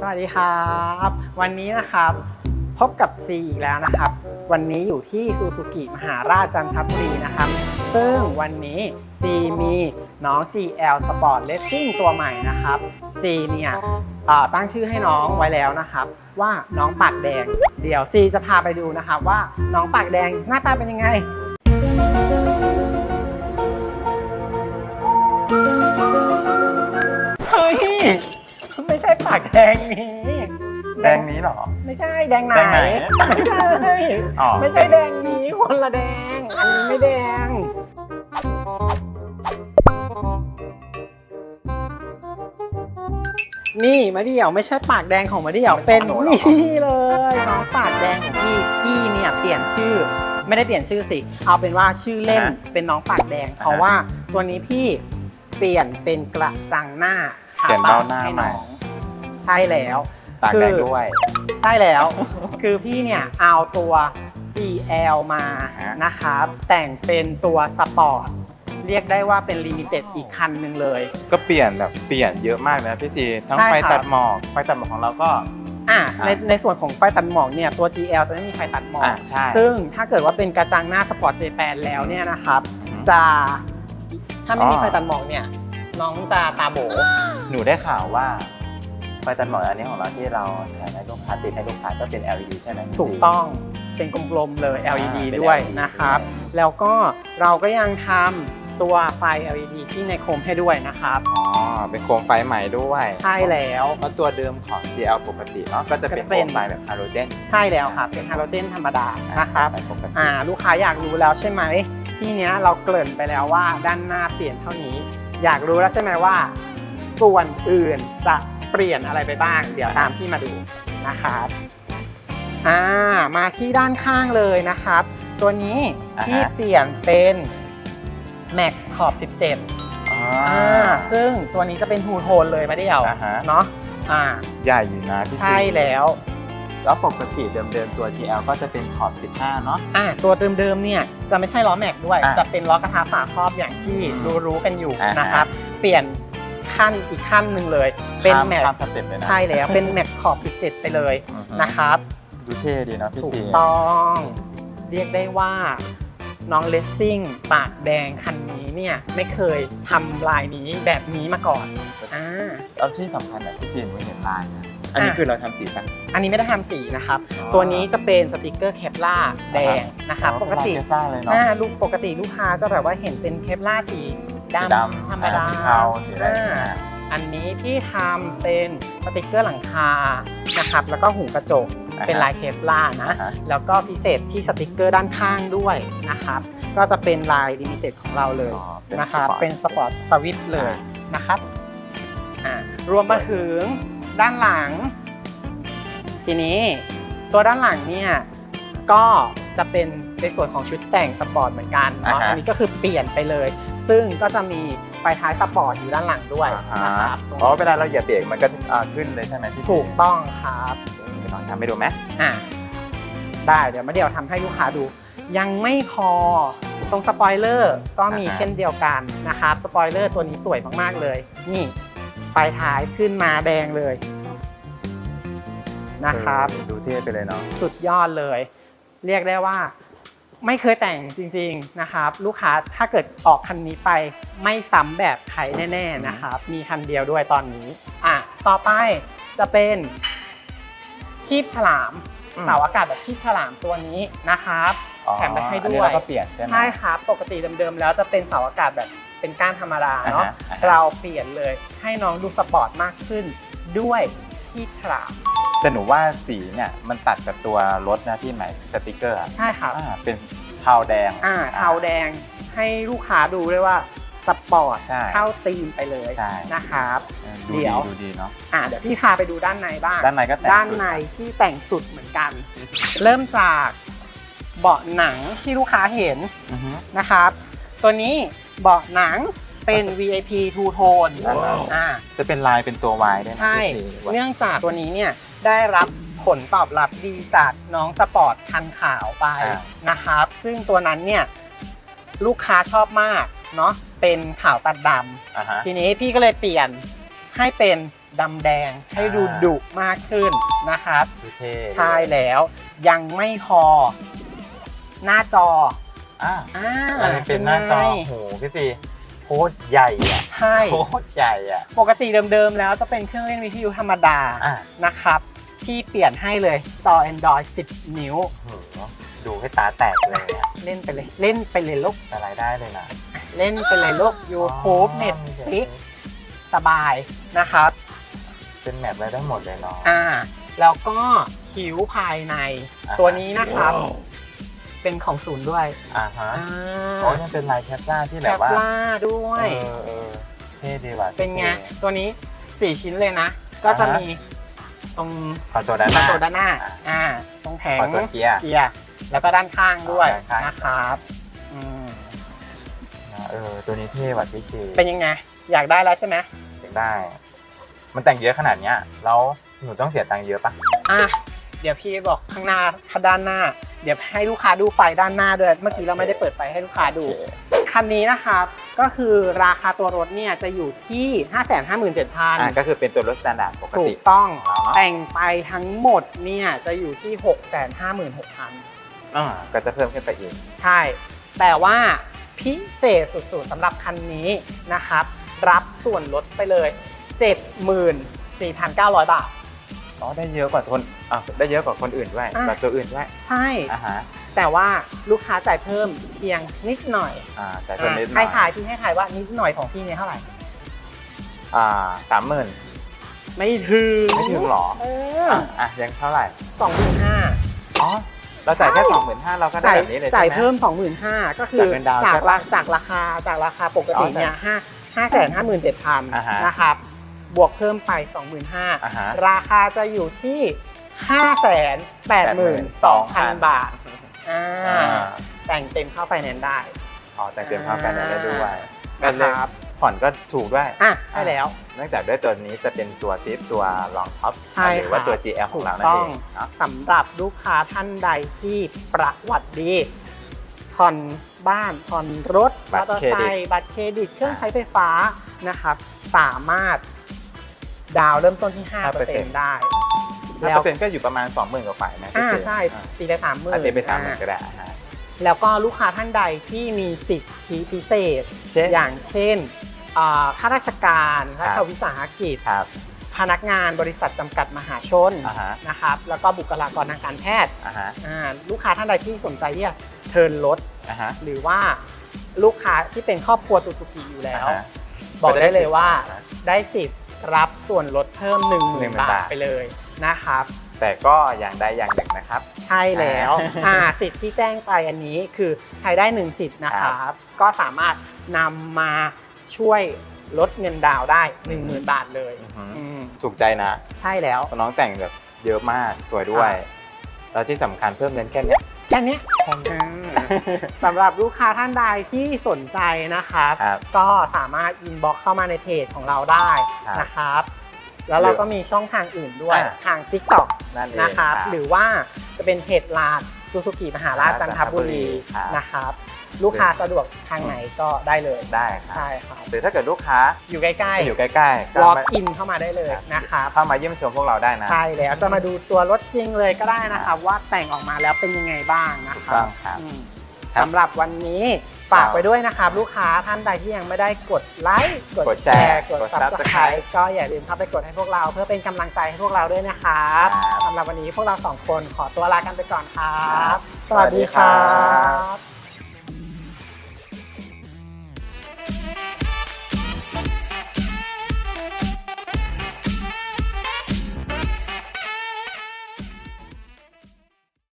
สวัสดีครับ วันนี้นะครับพบกับซีอีกแล้วนะครับ วันนี้อยู่ที่ซูซูกิมหาราชจันทบุรีนะครับ ซึ่งวันนี้ซีมีน้อง GL Sport Racing ตัวใหม่นะครับซีเนี่ยตั้งชื่อให้น้องไว้แล้วนะครับ ว่าน้องปากแดง เดี๋ยวซีจะพาไปดูนะครับว่าน้องปากแดงหน้าตาเป็นยังไงเฮ้ย ช่ปากแดงนี้ แดงนี้เหรอ ไม่ใช่แดงไหน แดงไหนไม่ใช่ อ๋อ ไม่ใช่แดงนี้คนละแดง อันนี้ไม่แดง นี่มะเดี่ยวไม่ใช่ปากแดงของมะเดี่ยวเป็นนี่เลยน้องปากแดงของพี่พี่เนี่ยเปลี่ยนชื่อ ไม่ได้เปลี่ยนชื่อสิ เอาเป็นว่าชื่อเล่นเป็นน้องปากแดง เพราะว่าตัวนี้พี่เปลี่ยนเป็นกระจังหน้าเปลี่ยนเบ้าหน้าให้ใหม่อง ใช่แล้วปากแดงด้วย ใช่แล้ว คือพี่เนี่ยเอาตัว GL มาฮะนะครับ แต่งเป็นตัวสปอร์ตเรียกได้ว่าเป็นลิมิเต็ดอีกคันหนึ่งเลย ก็เปลี่ยนแบบเปลี่ยนเยอะมากเลยนะพี่ซีทั้งใช่ไฟครับตัดหมอกไฟตัดหมอกของเราก็อะอะในในส่วนของไฟตัดหมอกเนี่ยตัว GL จะไม่มีไฟตัดหมอกอะใช่ซึ่งถ้าเกิดว่าเป็นกระจังหน้าสปอร์ต J8 แล้วเนี่ยนะครับอืมจะถ้าไม่มีอ๋อไฟตัดหมอกเนี่ยน้องจะตาโบ หนูได้ข่าวว่า ไฟตัดหมอกอันนี้ของเราที่เราแถมให้ลูกค้าติดให้ลูกค้าก็เป็น LED ใช่ไหมพี่ถูกต้องเป็นกลมๆเลยอ่า LED เป็นด้วย LED นะครับด้วยแล้วก็เราก็ยังทำตัวไฟ LED ที่ในโคมให้ด้วยนะครับอ๋อเป็นโคมไฟใหม่ด้วยใช่แล้วเพราะตัวเดิมของ GL ปกติเนาะก็จะเป็นก็จะโคเป็นมไฟแบบฮาโลเจนใช่แล้วครับเป็นฮาโลเจนธรรมดานะครับไฟปกติอ่าลูกค้าอยากรู้แล้วใช่ไหมที่เนี้ยเราเกริ่นไปแล้วว่าด้านหน้าเปลี่ยนเท่านี้ อยากรู้แล้วใช่ไหมว่า ส่วนอื่นจะ เปลี่ยนอะไรไปบ้าง เดี๋ยวตามที่มาดูนะครับอ่ามาที่ด้านข้างเลยนะครับ ตัวนี้อ่าฮะที่เปลี่ยนเป็นแม็กขอบ 17อ๋ออ่าซึ่งตัวนี้จะเป็นฮูโทนเลยไม่ได้เดียวอ่าฮะเนาะอ่าใหญ่อยู่นะพี่ซีใช่แล้วแล้วปกติเดิมๆตัว GL ก็จะเป็นขอบ 15 เนาะอ่าตัวเดิมๆเนี่ยจะไม่ใช่ล้อแม็กด้วยอะจะเป็นล้อกระทะฝาครอบอย่างที่อืมรู้รู้ๆกันอยู่อ่าฮะนะครับ เปลี่ยน ขั้นอีกขั้นหนึ่งเลย เป็นข้ามแม็กข้ามสเต็ปเลยนะ ใช่แล้วเป็นแม็กขอบ 17 ไปเลยอือฮึ นะครับดูเท่ดีเนาะพี่ถูกซีต้องเรียกได้ว่าน้องเลสซิ่งปากแดงคันนี้เนี่ยไม่เคยทำลายนี้แบบนี้มาก่อนอ่า แล้วที่สำคัญแบบพี่ซีหนูเห็นลายนะอันนี้อะ คือเราทำสีกันอันนี้ไม่ได้ทำสีนะครับ อ๋อตัวนี้จะเป็นสติกเกอร์เคปล่าแดงนะครับ ปกติเซ่าเลยเนาะ อ่าลูกปกติลูกค้าจะแบบว่าเห็นเป็นเคปล่าสี สีดำดำธรรมดาอ่สีเทาสีอะไรอย่างเงี้ยอ่าอันนี้ที่ทำเป็นสติกเกอร์หลังคานะครับแล้วก็หูกระจกอ่าฮะเป็นลายเคปล่านะอ่าฮะแล้วก็พิเศษที่สติกเกอร์ด้านข้างด้วยนะครับก็จะเป็นลายลิมิเต็ดของเราเลยอ๋อเป็นนะครับสปอร์ตเป็นสปอร์ตสวิตเลยอ่านะครับอ่ารวมมาถึงด้านหลัง ทีนี้ตัวด้านหลังเนี่ยก็ จะเป็นในส่วนของชุดแต่งสปอร์ตเหมือนกันเนาะอ่าฮะอันนี้ก็คือเปลี่ยนไปเลย ซึ่งก็จะมีไฟท้ายสปอร์ตอยู่ด้านหลังด้วยอ่านะครับอ๋อเวลาเราเหยียบเบรกมันก็จะอ่าขึ้นเลยใช่ไหมพี่ซีถูกต้องครับเดี๋ยวลองทำให้ดูไหมอ่าได้เดี๋ยวมาเดี๋ยวทำให้ลูกค้าดู ยังไม่พอตรงสปอยเลอร์ก็มีเช่นเดียวกันนะครับสปอยเลอร์ตัวนี้สวยมากๆเลย นี่ไฟท้ายขึ้นมาแดงเลยนะครับ เออดูเท่ไปเลยเนาะ สุดยอดเลย เรียกได้ว่าไม่เคยแต่งจริงๆนะครับ ลูกค้าถ้าเกิดออกคันนี้ไปไม่ซ้ำแบบใครแน่ๆนะครับ มีคันเดียวด้วยตอนนี้อะต่อไปจะเป็นคีบฉลามอืมเสาอากาศแบบคีบฉลามตัวนี้นะครับอ๋อแถมไปให้อันด้นี้วยเราก็เปลี่ยนใช่ไหมใช่ครับปกติเดิมๆแล้วจะเป็นเสาอากาศแบบเป็นก้านธรรมดาเนาะอ่าฮะอ่าฮะเราเปลี่ยนเลยให้น้องดูสปอร์ตมากขึ้นด้วย คีบฉลามแต่หนูว่าสีเนี่ยมันตัดกับตัวรถนะที่หมายสติกเกอร์อะใช่ครับอ่าเป็นเทาแดง อ่าเทาแดงให้ลูกค้าดูด้วยว่าสปอร์ตใช่เข้าตีมไปเลยใช่ นะครับเออดูเดี๋ดียว ดูดีเนาะอ่าเดี๋ยวพี่พาไปดูด้านในบ้าง ด้านในก็แต่งด้านในที่แต่งสุดเหมือนกัน เริ่มจากเบาะหนังที่ลูกค้าเห็น อือฮึนะครับ ตัวนี้เบาะหนัง เป็น VIP two tone ว้าวอ่าจะเป็นลายเป็นตัววายด้วยนะใช่พี่ซีว่าเนื่องจากตัวนี้เนี่ยได้รับผลตอบรับดีจากน้องสปอร์ตคันขาวไปอ่านะครับ ซึ่งตัวนั้นเนี่ยลูกค้าชอบมากเนาะเป็นขาวตัดดอ่าฮะำทีนี้พี่ก็เลยเปลี่ยนให้เป็นดำแดงให้ดูอ่าดุมากขึ้นนะครับดูเท่ใช่แล้วยังไม่พอหน้าจออะอ่าอันนี้เป็นหน้าจอไงโหพี่ซี โคตรใหญ่อะใช่ โคตรใหญ่อะปกติเดิมๆแล้วจะเป็นเครื่องเล่นวิทยุธรรมดาอะนะครับ ที่เปลี่ยนให้เลยจอ Android 10 นิ้ว โหดูให้ตาแตกเลยอะเล่นไปเลย เล่นไปเลยลูกสไลด์ได้เลยนะเล่นไปเลยลูก YouTube Netflix สบายนะครับ เป็นแมปอะไรได้หมดเลยเนาะ อ่าแล้วก็คิ้วภายในอ่าตัวนี้นะครับ เป็นของศูนย์ด้วยอ่าฮะอ่าโอ้ยังเป็นลายแคปล่าที่แคแบบปว่าล่าด้วย เออเออเท่ดีว่ะเป็นไง ท่ตัวนี้ 4 ชิ้นเลยนะ ก็จะอ่าฮะมีตรงคอนโซลด้านหคอนน้าโซลด้านหน้า อ่าอ่าตรงแผงคอนโซลเกียร์ เกียร์แล้วก็ด้านข้างด้วยด้านข้าง นะครับอืมเออตัวนี้เท่ว่ะพี่ซีเป็นยังไง อยากได้แล้วใช่ไหมเสียงได้ มันแต่งเยอะขนาดเนี้ยแล้วหนูต้องเสียตังค์เยอะปะ อะเดี๋ยวพี่บอกข้างหน้าถ้าด้านหน้า เดี๋ยวให้ลูกค้าดูไฟด้านหน้าด้วย เมื่อกี้เราไม่ได้เปิดไฟให้ลูกค้าดู คันนี้นะครับ ก็คือราคาตัวรถเนี่ยจะอยู่ที่ 5 5 7 0 0อะ0ก็คือเป็นตัวรถสแตนดาร์ดปกถูติ กต้องของเราเนอะแต่งไปทั้งหมดเนี่ยจะอยู่ที่ 6 5 6 0 0 0 อ่าก็จะเพิ่มขึ้นไปอีก ใช่ แต่ว่าพิเศษสุดๆสำหรับคันนี้นะครับ รับส่วนลดไปเลย 74,900 บาท อ๋อได้เยอะกว่าคนอะได้เยอะกว่าคนอื่นด้วยอะ กว่าตัวอื่นด้วยใช่ อ่าฮะแต่ว่าลูกค้าจ่ายเพิ่มเพียงนิดหน่อยอ่าแต่คนนิดหน่ให้อยถ่ายพี่ให้ถ่ายว่านิดหน่อยของพี่เนี่ยเท่าไหร่ อ่าสามหมื่นไม่ถึงไม่ถึงหรอเอออะอะยังเท่าไหร่สองหมื่นห้า อ๋อเราจ่ายแค่ใช่ สองหมื่นห้าเราก็ได้จ่ายแบบนี้เลยใช่จ่ายไหมเพิ่มสองหมื่นห้าก็คือจากเงินดาวน์จากใช่ปะราจากราคาจากราคาปกติเนี่ยห้าห้าแสนห้าหมื่นเจ็ดพันอ่าฮะ นะครับ บวกเพิ่มไปสองหมื่นห้าอ่าฮะราคาจะอยู่ที่ห้าแสนแปดหมื่นสองพัน82,000 บาทอ่าอ่าแต่งเต็มเข้าไฟแนนซ์ได้ อ๋อแต่งเต็มค่าแฟนได้ด้วยนะก็เลยครับ ผ่อนก็ถูกด้วยอะใช่แล้ว เนื่องจากด้วยตัวนี้จะเป็นตัวทิปตัวรองท็อปใช่หรือว่าค่ะ ตัว GL ของเรานั่นถูกต้เอองงเนาะ สำหรับลูกค้าท่านใดที่ประวัติดีผ่อนบ้านผ่อนรถมอเตอร์ไซค์บัตรเครดิตเครื่องใช้ไฟฟ้านะครับ สามารถ ดาวน์เริ่มต้นที่ 5%ได้แล้แล้ววเปอร์เซ็นต์ก็อยู่ประมาณ20,000กว่าฝ่ายนะอ่าพี่เจใช่อ่าตีได้สามหมื่นอาจจะไปสามหมื่นก็ได้อ่าแล้วก็ลูกค้าท่านใดที่มีสิทธิพิเศษ เช่น อย่างเช่นอ่าข้าราชการครัรับฐวิสาหกิจ ครับพนักงานบริษัทจำกัดมหาชนอ่าฮะนะครับแล้วก็บุคลากรทางการแพทย์อ่าฮะอ่าลูกค้าท่านใดที่สนใจที่จะเทิร์นรถ อ่าฮะ หรือว่าลูกค้าที่เป็นครอบครัวซูซูกิอยู่แล้ว อ่าฮะบอกได้เลยว่าก็ได้สิทธิ์ได้สิทธิ์ รับส่วนลดเพิ่ม 1 0,000 10,000บาทบาทไปเลยนะครับ แต่ก็อย่างใดอย่างหนึ่งนะครับ ใช่แล้วอ่าอ่าสิทธิ์ที่แจ้งไปอันนี้คือใช้ได้ 1 สิทธิ์นะครับ ก็สามารถนำมาช่วยลดเงินดาวน์ได้ 10,000 บาทเลยอือหืออื มถูกใจนะ ใช่แล้ว น้องแต่งแบบเยอะมากสวยด้วยครับแล้วที่สำคัญเพิ่มเงินแค่เนี้ยแค่เนี้ยแค่เนี้ยอ่าสำหรับลูกค้าท่านใดที่สนใจนะครับ ครับก็สามารถอินบ็อกเข้ามาในเพจของเราได้ครับนะครับ แล้วเราก็มีช่องทางอื่นด้วยอ่า ทาง TikTok นั่นเอง นะครับ หรือว่าจะเป็นเพจลาดซูซูกิมหาราชจันทบุรีครับ นะครับ ลูกค้าสะดวกทางไหนก็ได้เลยได้ครับใช่ครับหรือถ้าเกิดลูกค้าอยู่ใกล้อยู่ใกล้ๆๆก็ล็อกมาอินเข้ามาได้เลยนะครับเข้ามาเยี่ยมชมพวกเราได้นะใช่แล้วจะมาดูตัวรถจริงเลยก็ได้นะครับว่าแต่งออกมาแล้วเป็นยังไงบ้างนะถูกครัต้บองครับอืมครับสำหรับวันนี้ฝากไว้ด้วยนะครับ ลูกค้าท่านใดที่ยังไม่ได้กดไลค์กกดดแชแชร์ร์กดกด subscribe Subscribe ก็อย่าลืมเข้าไปกดให้พวกเรา เพื่อเป็นกำลังใจให้พวกเราด้วยนะครับครับสำหรับวันนี้พวกเราสองคนขอตัวลากันไปก่อนครัครับบสวัสดีครัสวัสดีครับบ